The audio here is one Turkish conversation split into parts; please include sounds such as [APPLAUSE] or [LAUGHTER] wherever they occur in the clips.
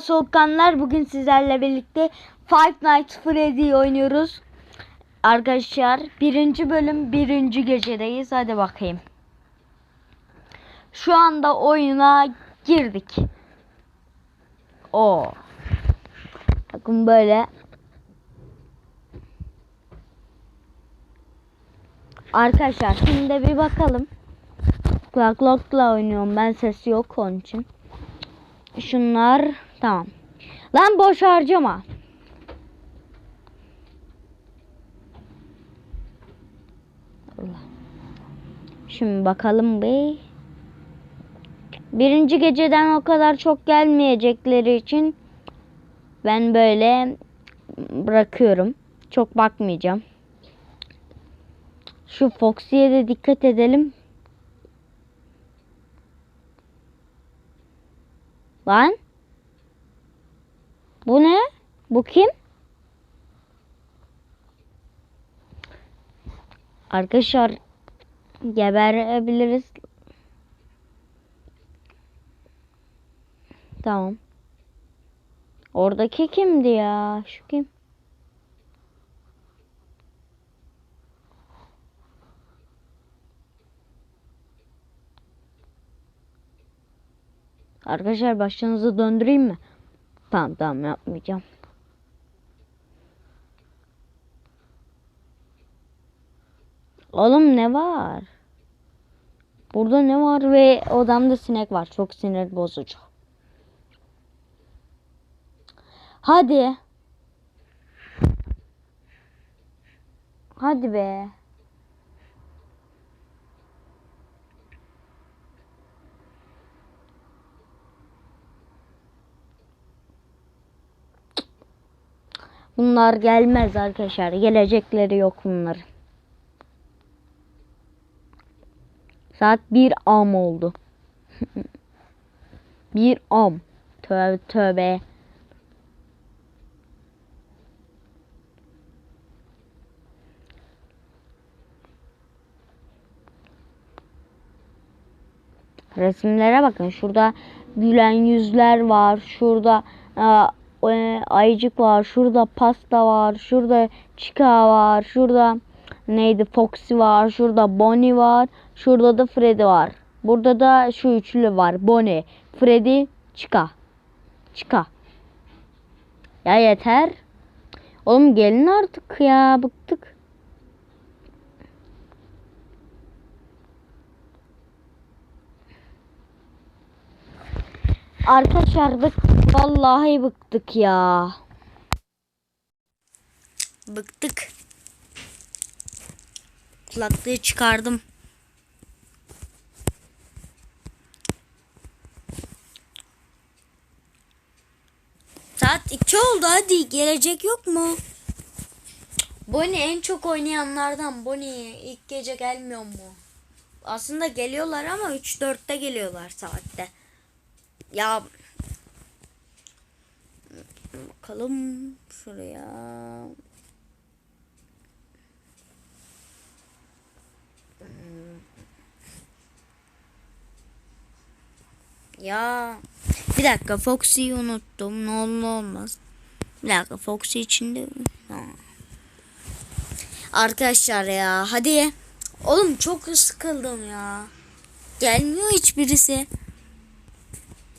Soğukkanlar bugün sizlerle birlikte Five Nights Freddy oynuyoruz. Arkadaşlar birinci bölüm birinci gecedeyiz. Hadi bakayım. Şu anda oyuna girdik. O. Bakın böyle. Arkadaşlar şimdi bir bakalım. Lock'la oynuyorum ben sesi yok onun için. Şunlar tamam. Lan boş harcama. Şimdi bakalım bey. Birinci geceden o kadar çok gelmeyecekleri için ben böyle bırakıyorum. Çok bakmayacağım. Şu Foxy'ye de dikkat edelim. Lan? Bu ne? Bu kim? Arkadaşlar geberebiliriz. Tamam. Oradaki kimdi ya? Şu kim? Arkadaşlar başınızı döndüreyim mi? Tamam tamam yapmayacağım. Oğlum ne var? Burada ne var ve odamda sinek var. Çok sinir bozucu. Hadi. Hadi be. Bunlar gelmez arkadaşlar. Gelecekleri yok bunların. Saat bir am oldu. [LAUGHS] bir am. Tövbe tövbe. Resimlere bakın. Şurada gülen yüzler var. Şurada aa, ayıcık var. Şurada pasta var. Şurada Chica var. Şurada neydi Foxy var. Şurada Bonnie var. Şurada da Freddy var. Burada da şu üçlü var. Bonnie, Freddy, Chica. Chica. Ya yeter. Oğlum gelin artık ya. Bıktık. Arkadaşlar bıktık. Vallahi bıktık ya. Bıktık. Kulaklığı çıkardım. Saat 2 oldu hadi gelecek yok mu? Bonnie en çok oynayanlardan Bonnie ilk gece gelmiyor mu? Aslında geliyorlar ama 3-4'te geliyorlar saatte. Ya bakalım şuraya. Ya bir dakika Foxy'yi unuttum. Ne olur ne olmaz. Bir dakika Foxy içinde? Ha. Arkadaşlar ya hadi. Oğlum çok sıkıldım ya. Gelmiyor hiçbirisi.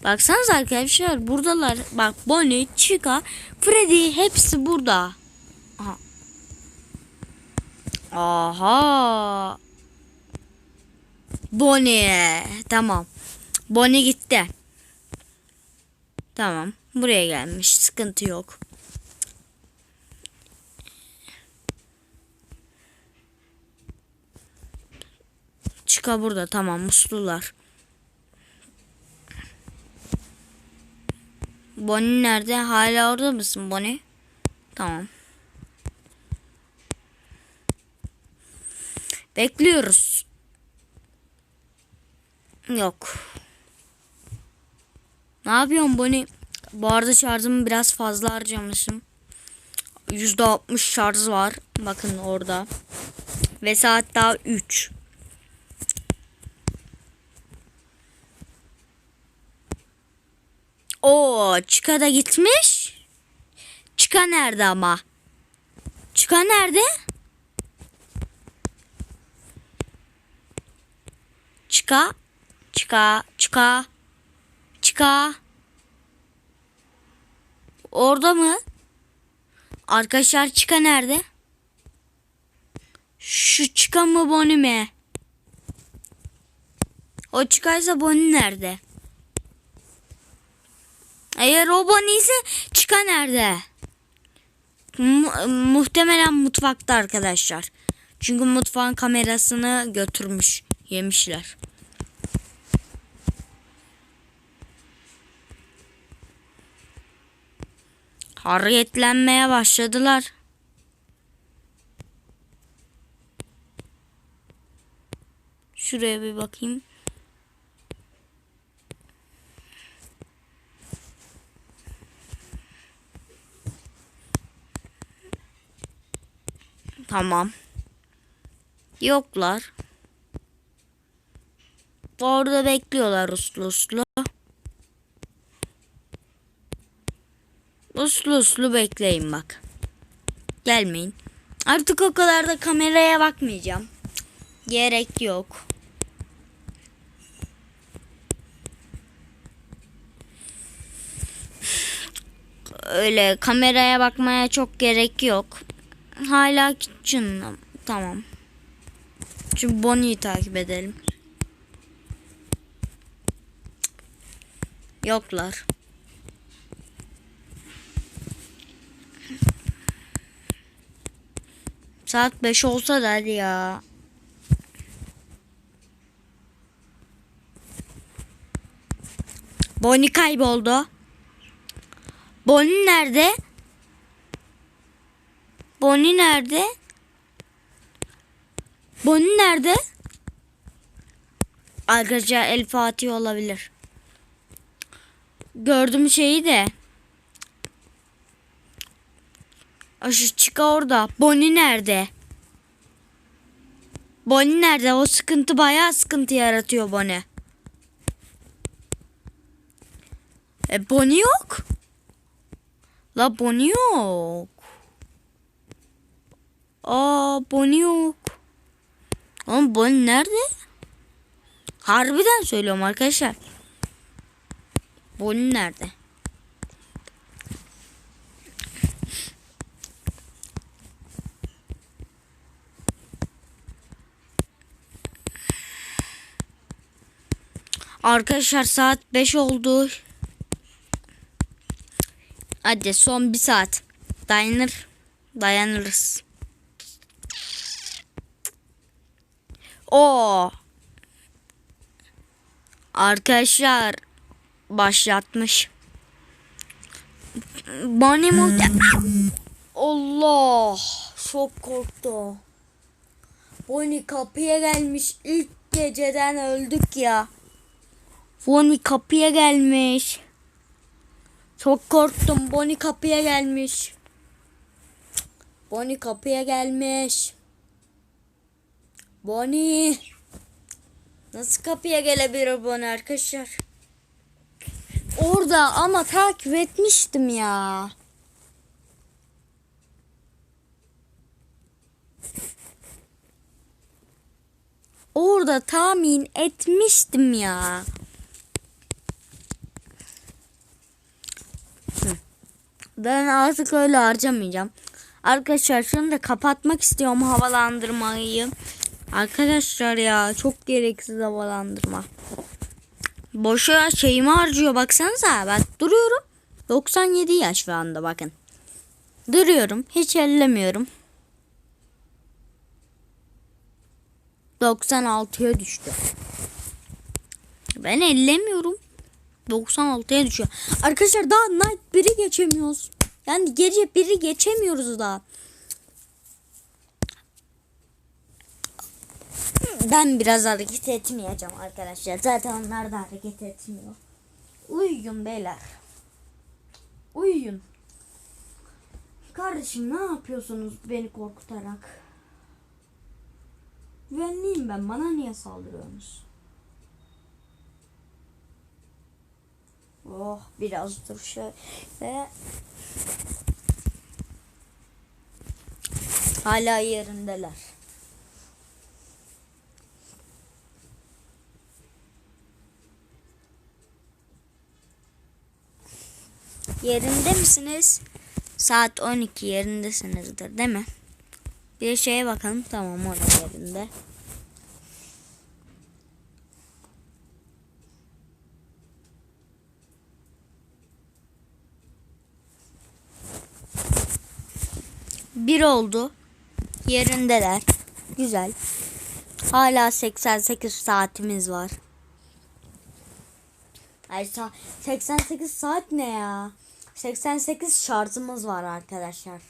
Baksanıza arkadaşlar buradalar. Bak Bonnie, Chica, Freddy hepsi burada. Aha. Aha. Bonnie. Tamam. Bonnie gitti. Tamam. Buraya gelmiş. Sıkıntı yok. Chica burada. Tamam. Muslular. Bonnie nerede? Hala orada mısın Bonnie? Tamam. Bekliyoruz. Yok. Ne yapıyorsun Bonnie? Bu arada şarjımı biraz fazla harcamışım. %60 şarj var. Bakın orada. Ve saat daha 3. Oo, Çıka da gitmiş. Çıka nerede ama? Çıka nerede? Çıka, çıka, çıka, çıka. Orada mı? Arkadaşlar çıka nerede? Şu çıka mı Bonnie mi? O çıkaysa Bonnie nerede? Eğer Bonnie ise çıka nerede? Mu- muhtemelen mutfakta arkadaşlar. Çünkü mutfağın kamerasını götürmüş. Yemişler. Hareketlenmeye başladılar. Şuraya bir bakayım. Tamam. Yoklar. Orada bekliyorlar uslu uslu. Uslu uslu bekleyin bak. Gelmeyin. Artık o kadar da kameraya bakmayacağım. Gerek yok. Öyle kameraya bakmaya çok gerek yok. Hala kitchen'da. Tamam. Şimdi Bonnie'yi takip edelim. Yoklar. Saat 5 olsa da hadi ya. Bonnie kayboldu. Bonnie nerede? Bonnie nerede? Bonnie nerede? Arkadaşlar El Fatih olabilir. Gördüm şeyi de. Aa, Şu çıka orada. Bonnie nerede? Bonnie nerede? O sıkıntı bayağı sıkıntı yaratıyor Bonnie. E Bonnie yok. La Bonnie yok. Aa Bonnie yok. Oğlum Bonnie nerede? Harbiden söylüyorum arkadaşlar. Bonnie nerede? Arkadaşlar saat 5 oldu. Hadi son bir saat. Dayanır. Dayanırız. O. Arkadaşlar başlatmış. Bonnie muhtemelen. Allah. Çok korktu. Bonnie kapıya gelmiş. İlk geceden öldük ya. Bonnie kapıya gelmiş. Çok korktum. Bonnie kapıya gelmiş. Bonnie kapıya gelmiş. Bonnie. Nasıl kapıya gelebilir Bonnie arkadaşlar? Orada ama takip etmiştim ya. Orada tahmin etmiştim ya. Ben artık öyle harcamayacağım. Arkadaşlar şunu da kapatmak istiyorum havalandırmayı. Arkadaşlar ya çok gereksiz havalandırma. Boşa şeyimi harcıyor baksanıza. Ben duruyorum. 97 yaş şu anda bakın. Duruyorum. Hiç ellemiyorum. 96'ya düştü. Ben ellemiyorum. 96'ya düşüyor. Arkadaşlar daha night 1'i geçemiyoruz. Yani gece 1'i geçemiyoruz daha. Ben biraz hareket etmeyeceğim arkadaşlar. Zaten onlar da hareket etmiyor. Uyuyun beyler. Uyuyun. Kardeşim ne yapıyorsunuz beni korkutarak? Güvenliyim ben. Bana niye saldırıyorsunuz? Oh biraz dur şöyle. Hala yerindeler. Yerinde misiniz? Saat 12 yerindesinizdir değil mi? Bir şeye bakalım. Tamam o da yerinde. Bir oldu. Yerindeler. Güzel. Hala 88 saatimiz var. Ay sa- 88 saat ne ya? 88 şartımız var arkadaşlar.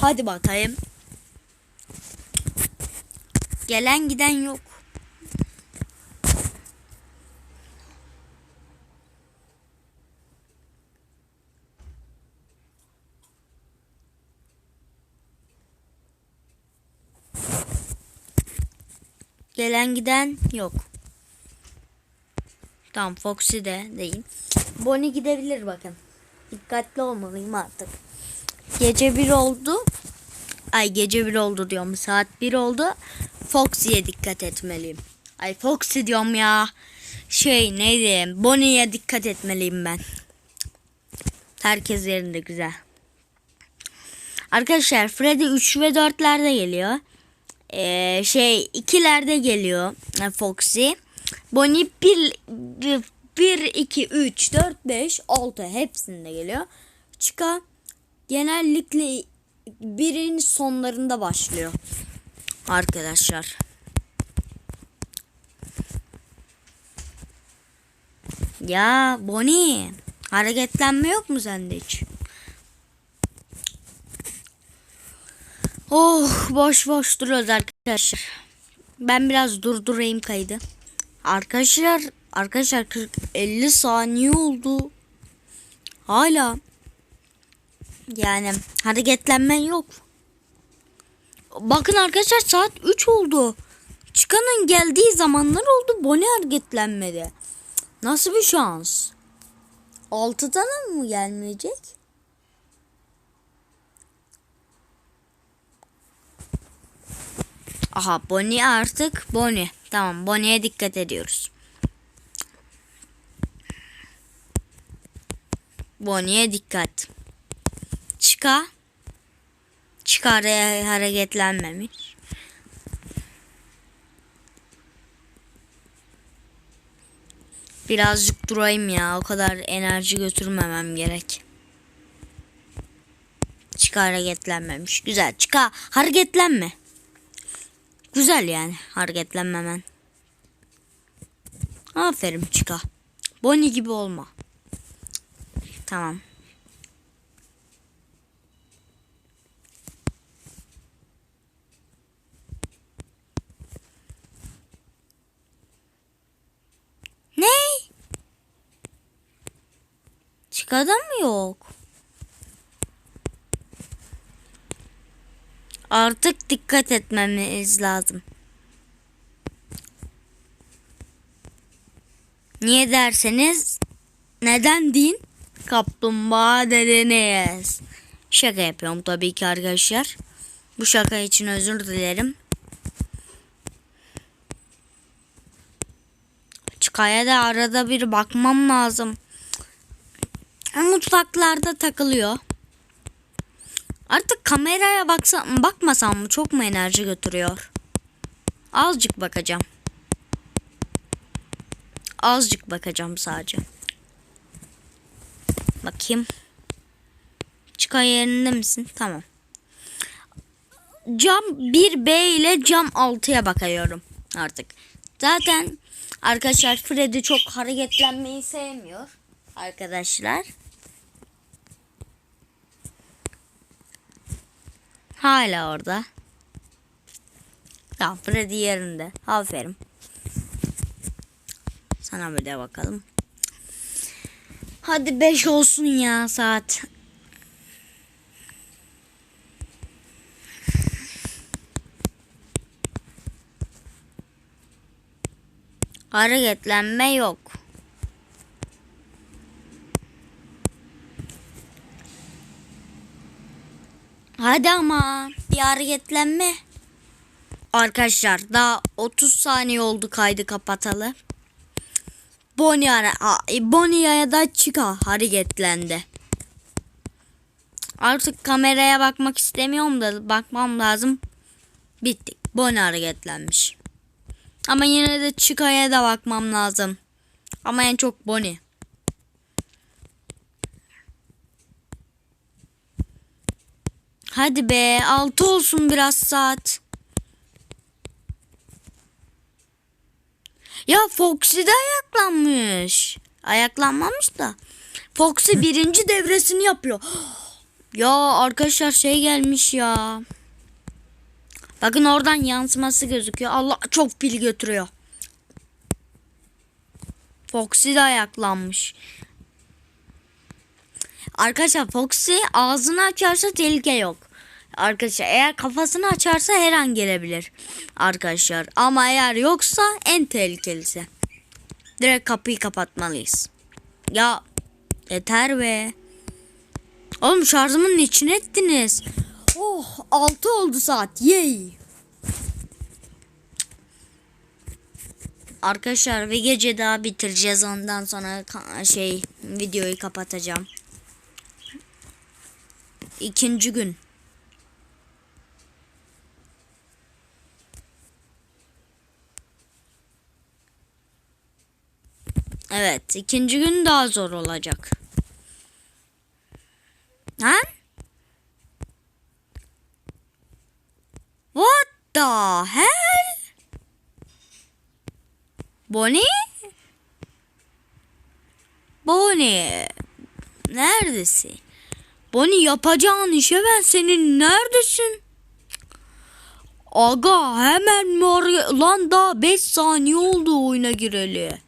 Hadi bakayım. Gelen giden yok. Gelen giden yok. Tamam Foxy de değil. Bonnie gidebilir bakın. Dikkatli olmalıyım artık. Gece bir oldu. Ay gece bir oldu diyorum. Saat bir oldu. Foxy'ye dikkat etmeliyim. Ay Foxy diyorum ya. Şey neydi? Bonnie'ye dikkat etmeliyim ben. Herkes yerinde güzel. Arkadaşlar Freddy 3 ve 4'lerde geliyor. Ee, şey 2'lerde geliyor e, Foxy. Bonnie 1 1 2 3 4 5 6 hepsinde geliyor. Chica genellikle birin sonlarında başlıyor. Arkadaşlar. Ya Bonnie hareketlenme yok mu sende hiç? Oh boş boş duruyoruz arkadaşlar. Ben biraz durdurayım kaydı. Arkadaşlar arkadaşlar 40 50 saniye oldu. Hala yani hareketlenme yok. Bakın arkadaşlar saat 3 oldu. Çıkanın geldiği zamanlar oldu. Bone hareketlenmedi. Nasıl bir şans? 6'dan mı gelmeyecek? Aha Bonnie artık Bonnie. Tamam Bonnie'ye dikkat ediyoruz. Bonnie'ye dikkat. Çıka. Çıkar hareketlenmemiş. Birazcık durayım ya. O kadar enerji götürmemem gerek. Çıka hareketlenmemiş. Güzel. Çıka hareketlenme. Güzel yani hareketlenmemen. Aferin çıka. Bonnie gibi olma. Tamam. Ne? Çıkada mı yok? Artık dikkat etmemiz lazım. Niye derseniz neden deyin? Kaplumbağa dediniz. Şaka yapıyorum tabii ki arkadaşlar. Bu şaka için özür dilerim. Çıkaya da arada bir bakmam lazım. Mutfaklarda takılıyor. Artık kameraya baksam, bakmasam mı çok mu enerji götürüyor? Azıcık bakacağım. Azıcık bakacağım sadece. Bakayım. Çıkar yerinde misin? Tamam. Cam 1B ile cam 6'ya bakıyorum artık. Zaten arkadaşlar Freddy çok hareketlenmeyi sevmiyor. Arkadaşlar. Hala orada. Tamam Freddy yerinde. Aferin. Sana bir de bakalım. Hadi 5 olsun ya saat. Hareketlenme yok. Hadi ama bir hareketlenme. Arkadaşlar daha 30 saniye oldu kaydı kapatalı. Bonnie, ara- a- Bonnie ya da Chica hareketlendi. Artık kameraya bakmak istemiyorum da bakmam lazım. Bittik. Bonnie hareketlenmiş. Ama yine de Chica'ya da bakmam lazım. Ama en çok Bonnie. Hadi be 6 olsun biraz saat. Ya Foxy de ayaklanmış. Ayaklanmamış da. Foxy [LAUGHS] birinci devresini yapıyor. Ya arkadaşlar şey gelmiş ya. Bakın oradan yansıması gözüküyor. Allah çok pil götürüyor. Foxy de ayaklanmış. Arkadaşlar Foxy ağzını açarsa tehlike yok. Arkadaşlar eğer kafasını açarsa her an gelebilir. Arkadaşlar ama eğer yoksa en tehlikelisi. Direkt kapıyı kapatmalıyız. Ya yeter be. Oğlum şarjımın içine ettiniz. Oh 6 oldu saat. Yay. Arkadaşlar bir gece daha bitireceğiz ondan sonra şey videoyu kapatacağım. İkinci gün. Evet, ikinci gün daha zor olacak. Ha? What the hell? Bonnie? Bonnie. Neredesin? Bonnie yapacağın işe ben senin neredesin? Aga hemen mi oraya? Lan daha 5 saniye oldu oyuna gireli.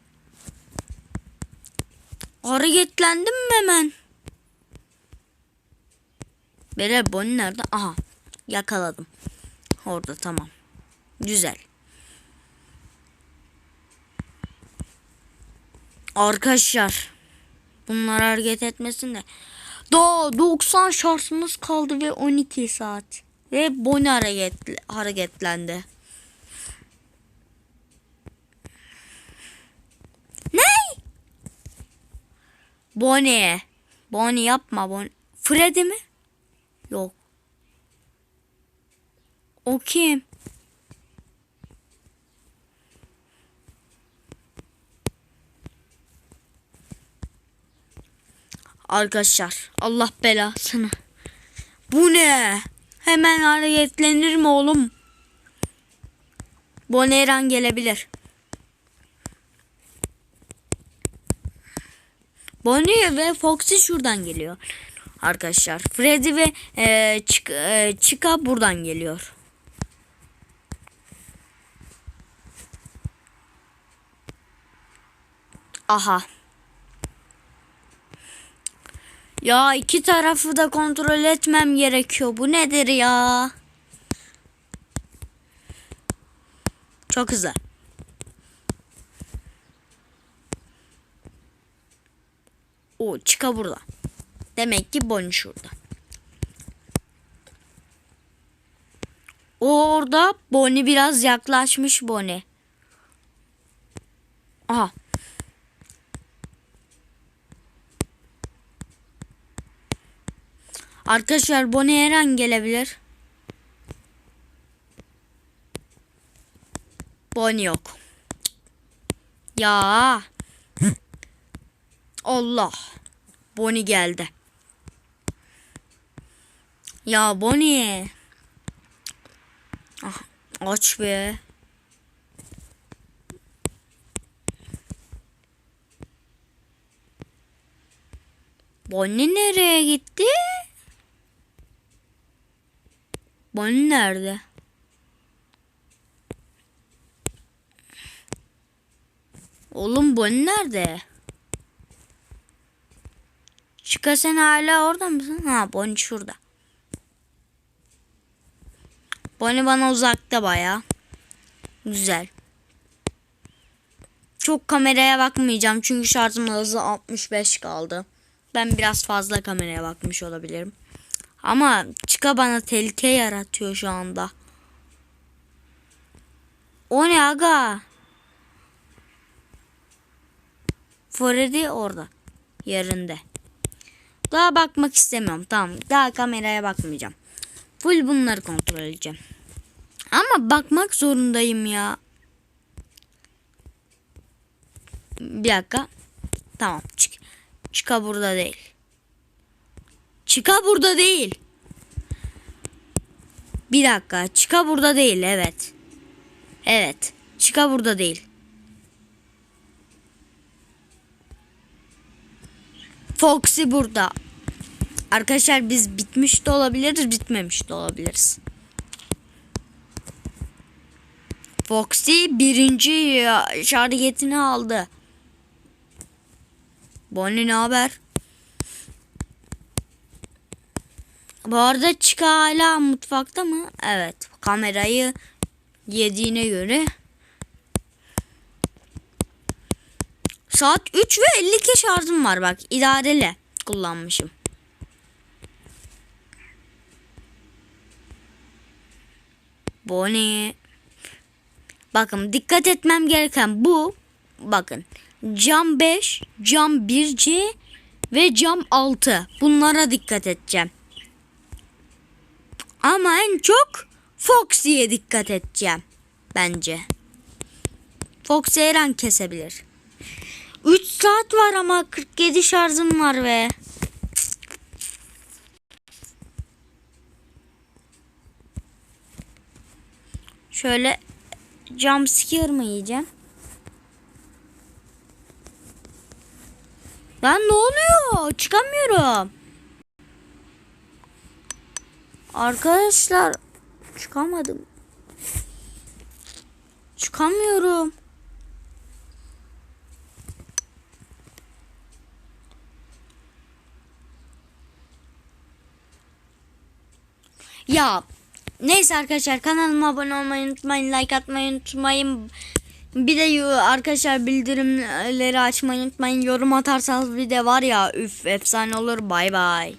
Hareketlendim mi hemen? Bere Bonnie nerede? Aha yakaladım. Orada tamam. Güzel. Arkadaşlar bunlar hareket etmesin de. Daha 90 şarjımız kaldı ve 12 saat. Ve Bonnie hareket, hareketlendi. Ne? Bonnie. Bonnie yapma Bonnie. Freddy mi? Yok. O kim? Arkadaşlar Allah belasını. Bu ne? Hemen hareketlenir mi oğlum? Boneran gelebilir. Bonnie ve Foxy şuradan geliyor. Arkadaşlar Freddy ve e, Chica, e, buradan geliyor. Aha. Ya iki tarafı da kontrol etmem gerekiyor. Bu nedir ya? Çok güzel. O çıka burada. Demek ki Bonnie şurada. O orada Bonnie biraz yaklaşmış Bonnie. Aha. Arkadaşlar Bonnie her an gelebilir. Bonnie yok. Ya. Allah. Bonnie geldi. Ya Bonnie. Ah, aç be. Bonnie nereye gitti? Bonnie nerede? Oğlum Bonnie nerede? Çıka sen hala orada mısın? Ha Bonnie şurada. Bonnie bana uzakta baya. Güzel. Çok kameraya bakmayacağım çünkü şarjım hızı 65 kaldı. Ben biraz fazla kameraya bakmış olabilirim. Ama çıka bana tehlike yaratıyor şu anda. O ne aga? Freddy orada. Yerinde. Daha bakmak istemiyorum. Tamam. Daha kameraya bakmayacağım. Full bunları kontrol edeceğim. Ama bakmak zorundayım ya. Bir dakika. Tamam. Çık. Çıka burada değil. Çıka burada değil. Bir dakika. Çıka burada değil. Evet. Evet. Çıka burada değil. Foxy burada. Arkadaşlar biz bitmiş de olabiliriz, bitmemiş de olabiliriz. Foxy birinci şarjiyetini aldı. Bonnie ne haber? Bu arada Chica hala mutfakta mı? Evet. Kamerayı yediğine göre. Saat 3 ve 52 şarjım var bak. idareli kullanmışım. Bonnie. Bakın dikkat etmem gereken bu. Bakın. Cam 5, cam 1C ve cam 6. Bunlara dikkat edeceğim. Ama en çok Foxy'ye dikkat edeceğim. Bence. Foxy her an kesebilir. 3 saat var ama 47 şarjım var ve. Şöyle jump scare mı yiyeceğim? Lan ne oluyor? Çıkamıyorum. Arkadaşlar çıkamadım. Çıkamıyorum. Ya neyse arkadaşlar kanalıma abone olmayı unutmayın. Like atmayı unutmayın. Bir de arkadaşlar bildirimleri açmayı unutmayın. Yorum atarsanız bir de var ya üf efsane olur. Bay bay.